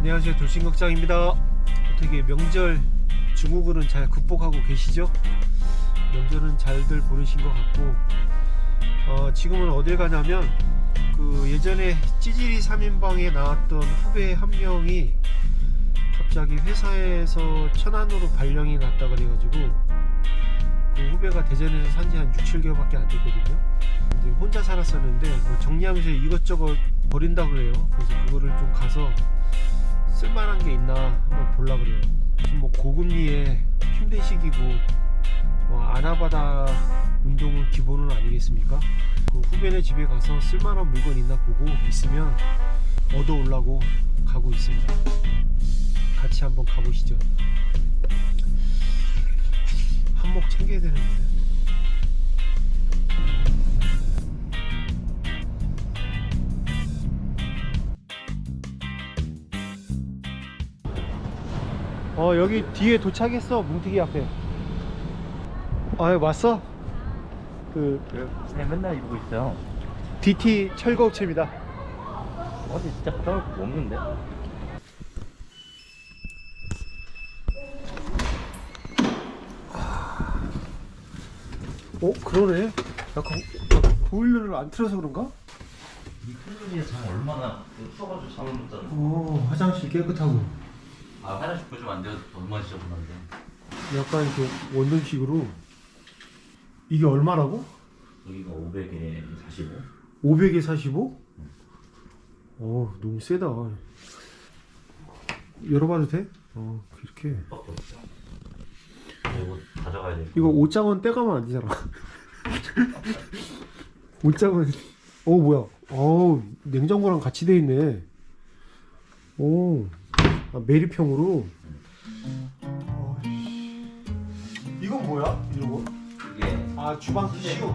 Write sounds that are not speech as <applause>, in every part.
안녕하세요. 돌싱극장입니다. 어떻게 명절 증후군은 잘 극복하고 계시죠? 명절은 잘들 보내신 것 같고 어, 지금은 어딜 가냐면 그 예전에 찌질이 3인방에 나왔던 후배 한 명이 갑자기 회사에서 천안으로 발령이 났다 그래가지고 그 후배가 대전에서 산지 한 6, 7개월밖에 안 됐거든요. 혼자 살았었는데 뭐 정리하면서 이것저것 버린다 그래요. 그래서 그거를 좀 가서 쓸만한 게 있나 한번 볼라 그래요. 지금 뭐 고금리에 힘든 시기고 뭐 아나바다 운동은 기본은 아니겠습니까? 그 후배네 집에 가서 쓸만한 물건 있나 보고 있으면 얻어 올라고 가고 있습니다. 같이 한번 가보시죠. 한몫 챙겨야 되는데. 어 여기 뒤에 도착했어 뭉티기 앞에 아 왔어? 그 네, 맨날 이러고 있어요. DT 철거업체입니다 어제 진짜 갔다 올 거 없는데? 어 그러네 약간, 보일러를 안 틀어서 그런가? 이 클로리에 장 얼마나 써가지고 잠을 못 자는 오 화장실 깨끗하고 아, 화장실 보좀 안 돼서 얼마나 지저분한데. 약간 그 원룸식으로 이게 얼마라고? 여기가 500에 45. 500에 45? 어 너무 세다 열어봐도 돼? 어 이렇게 밖에 없어. 이거 가져가야 돼. 이거 옷장은 떼가면 안 되잖아. <laughs> 옷장은 어 뭐야? 어 냉장고랑 같이 돼 있네. 오 아, 매립형으로. 어이씨. 이건 뭐야? 거? 이게 아 주방 티슈.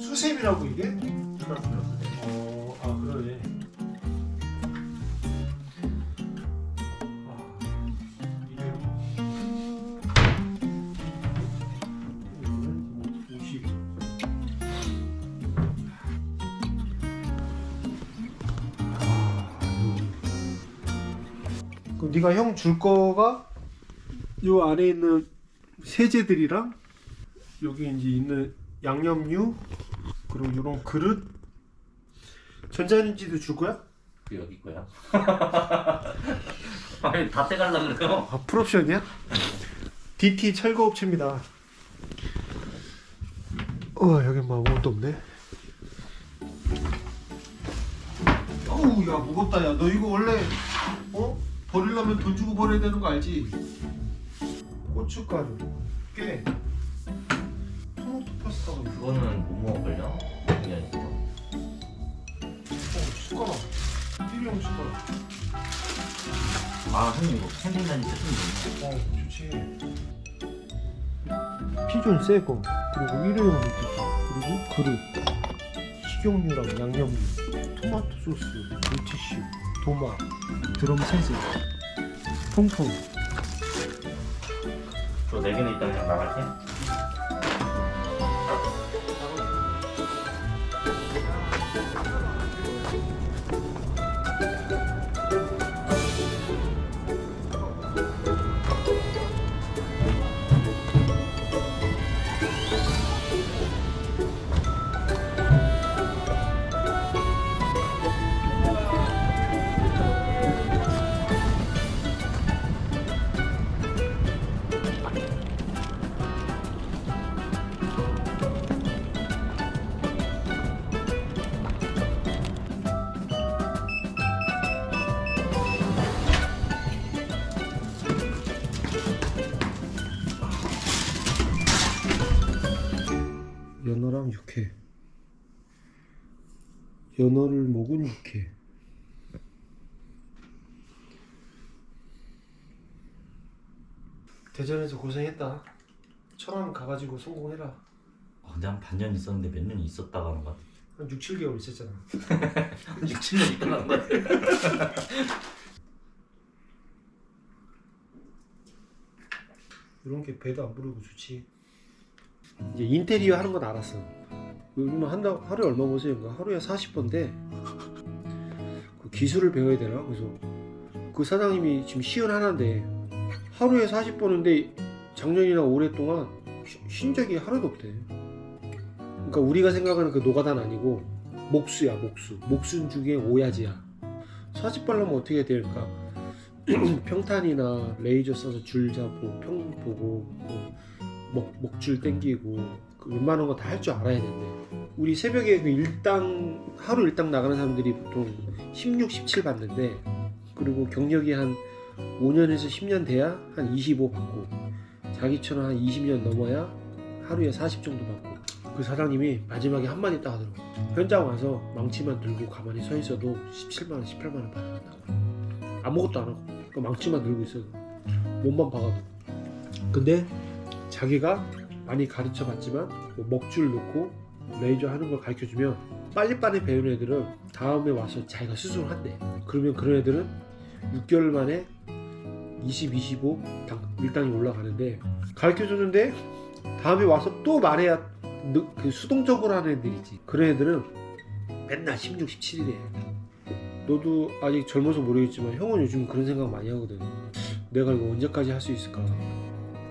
수세미라고 이게? 어, 아 그러네. 네가 형 줄 거가 요 안에 있는 세제들이랑 여기 이제 있는 양념류 그리고 이런 그릇 전자레인지도 줄 거야? 그 여기 거야. <laughs> 아니, 다 떼갈라 그래요. 아 풀옵션이야? DT 철거 업체입니다. 어 여기 뭐 아무것도 없네. 어우 야 무겁다 야 너 이거 원래 어 버리려면 돈 주고 버려야 되는 거 알지? 고춧가루, 깨, 토마토 파스타가 있어. 그거는 못 먹을걸요? 그게 있어. 어 숟가락, 일회용 숟가락. 아, 형님 이거 때 쓰면 되네. 어 좋지. 피존 새거 그리고 일회용 물티슈 그리고 그릇 식용유랑 양념류 토마토 소스 물티슈 도마 드럼 세제 통통 저 4개는 있다 그냥 나갈게. 연어랑 육회 연어를 먹은 육회 대전에서 고생했다 천안 가가지고 성공해라 아, 근데 한 반년 있었는데 몇 년 있었다 가는 것 같아. 한 6, 7개월 있었잖아 한 6, 7년 있다 가는 것 같아. 이런 게 배도 안 부르고 좋지. 이제 인테리어 하는 건 알았어. 요즘은 한다 하루에 얼마 버세요? 그러니까 하루에 40번인데 그 기술을 배워야 되나? 그래서 그 사장님이 지금 시연 하나인데 하루에 40 버는데 작년이나 올해 동안 쉬- 쉰 적이 하나도 없대. 그러니까 우리가 생각하는 그 노가다는 아니고 목수야 목수. 목순 중에 오야지야. 40 발라면 어떻게 해야 될까? <clears throat> 평탄이나 레이저 써서 줄 잡고 평 보고 뭐 먹, 먹줄 땡기고 그 웬만한 거 다 할 줄 알아야 된대. 우리 새벽에 그 일당 하루 일당 나가는 사람들이 보통 16, 17 받는데 그리고 경력이 한 5년에서 10년 돼야 한 25 받고 자기처럼 한 20년 넘어야 하루에 40 정도 받고 그 사장님이 마지막에 한마디 딱 하더라고 현장 와서 망치만 들고 가만히 서 있어도 17만원 18만원 받았다고 아무것도 안 하고 그 망치만 들고 있어도 몸만 박아도 근데 자기가 많이 가르쳐 봤지만 뭐 먹줄 놓고 레이저 하는 걸 가르쳐 주면 빨리빨리 배우는 애들은 다음에 와서 자기가 스스로 한대. 그러면 그런 애들은 6개월 만에 20, 25 당, 일당이 올라가는데 가르쳐 줬는데 다음에 와서 또 말해야 느- 그 수동적으로 하는 애들이지. 그런 애들은 맨날 16, 17이래 너도 아직 젊어서 모르겠지만 형은 요즘 그런 생각 많이 하거든. 내가 이거 언제까지 할 수 있을까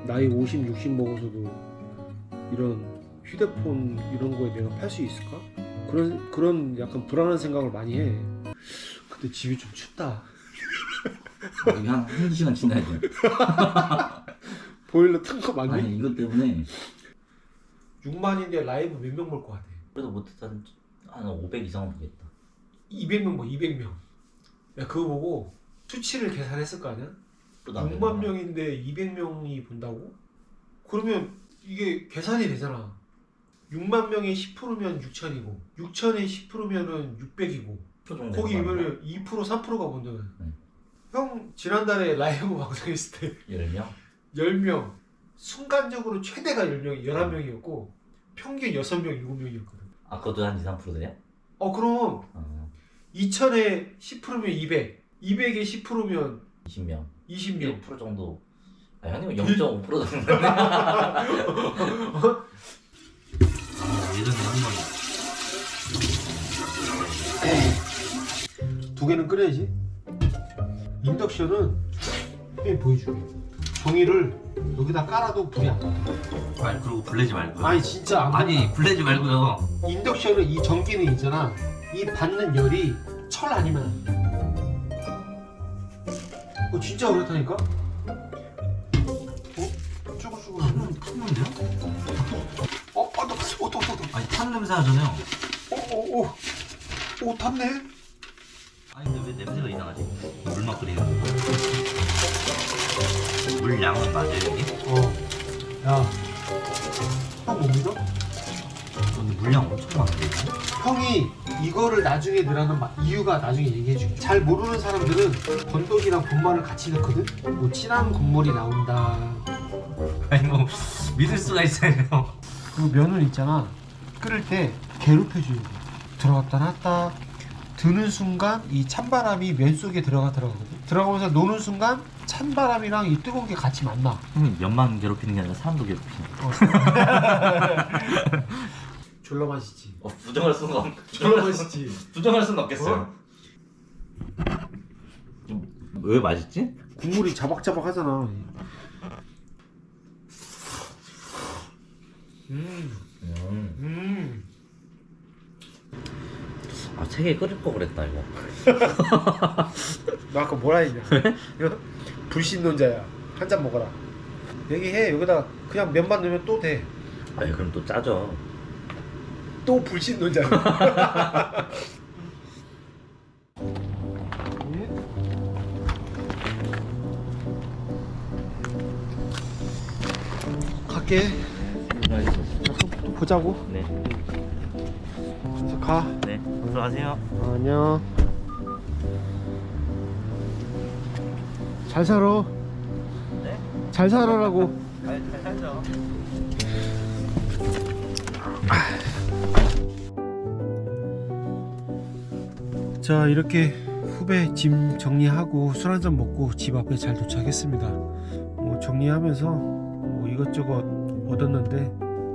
나이 50, 60 먹어서도 이런 휴대폰 이런 거에 내가 팔 수 있을까? 그런 그런 약간 불안한 생각을 많이 해. 근데 집이 좀 춥다. 여기 한 한두 시간 지나야 돼. <laughs> 보일러 튼 거 맞니? 아니 이것 때문에 6만인데 라이브 몇 명 볼 것 같아? 그래도 못했다는 한500 이상은 보겠다. 200명 뭐 200명. 야 그거 보고 수치를 계산했을 거 아니야? 또 나가야 6만 되나? 명인데 200명이 본다고? 그러면 이게 계산이 되잖아. 6만 명에 10%면 6천이고 6천에 10%면은 600이고 표 정도 거기 이면은 2% 3%가 본다면 네. 형 지난달에 라이브 <laughs> 방송했을 때 아니야? 10명? 10명 순간적으로 최대가 10명이 11명이었고 평균 6명 7명이었거든 아 그것도 한 2, 3% 돼요? 어 그럼 어, 2000에 10%면 200 200에 10%면 20명 20명. 1% 정도. 아 형님은 0.5% 정도 예전에 <laughs> 한번 두 개는 끓여야지. 인덕션은 해 보여줄게 종이를 여기다 깔아도 불이 안 나. 아니 그리고 불내지 말고요. 아니 진짜 안 아니 불내지 말고요. 인덕션은 이 전기는 있잖아. 이 받는 열이 철 아니면 안 돼. 어 진짜 그렇다니까 어? 쭈글쭈글하네 탔는데요? 어? 어? 어? 어? 어? 어? 아니 탄 냄새 하잖아요 어? 어? 어? 어? 탔네? 아니 근데 왜 냄새가 이상하지? 물막 끓이는 물 양은 맞아요 여기? 어 야, 형 못 믿어? 근데 물량 엄청 많은데. 이거? 형이 이거를 나중에 넣으라는 마- 이유가 나중에 얘기해줄게. 잘 모르는 사람들은 건더기랑 분말을 같이 넣거든? 뭐 진한 국물이 나온다. <laughs> 아니 뭐 믿을 수가 있어요. 그 면은 있잖아. 끓일 때 괴롭혀줘야 돼. 들어갔다 놨다. 드는 순간 이 찬바람이 면 속에 들어가 들어가거든 들어가면서 노는 순간 찬바람이랑 이 뜨거운 게 같이 만나. 형님 면만 괴롭히는 게 아니라 사람도 괴롭히는 <laughs> 졸라 맛있지 어 부정할 수가 없 <laughs> 졸라 맛있지 부정할 수는 없겠어요 왜 맛있지? 국물이 자박자박 하잖아 음, 음. 음. 아 책에 끓일 거 그랬다 이거 <laughs> 너 아까 뭐라 했냐? 이거 불신론자야. 한 잔 먹어라. 얘기해. 여기다 그냥 면만 넣으면 또 돼. 아니 그럼 또 짜죠 또 불신론자야. <laughs> 갈게. 또 보자고. 네, 그래서 가. 네 들어가세요 어, 안녕. 잘 살아. 네? 잘 살아라고. 잘, 잘 살죠 자 이렇게 후배 짐 정리하고 술 한잔 먹고 집 앞에 잘 도착했습니다. 뭐 정리하면서 뭐 이것저것 얻었는데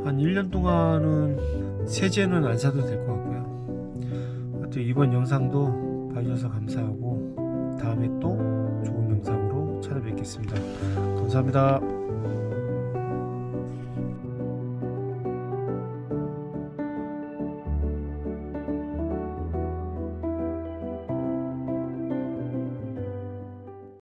한 1년 동안은 세제는 안 사도 될 것 같고요. 하여튼 이번 영상도 봐주셔서 감사하고 다음에 또 좋은 영상으로 찾아뵙겠습니다. 감사합니다.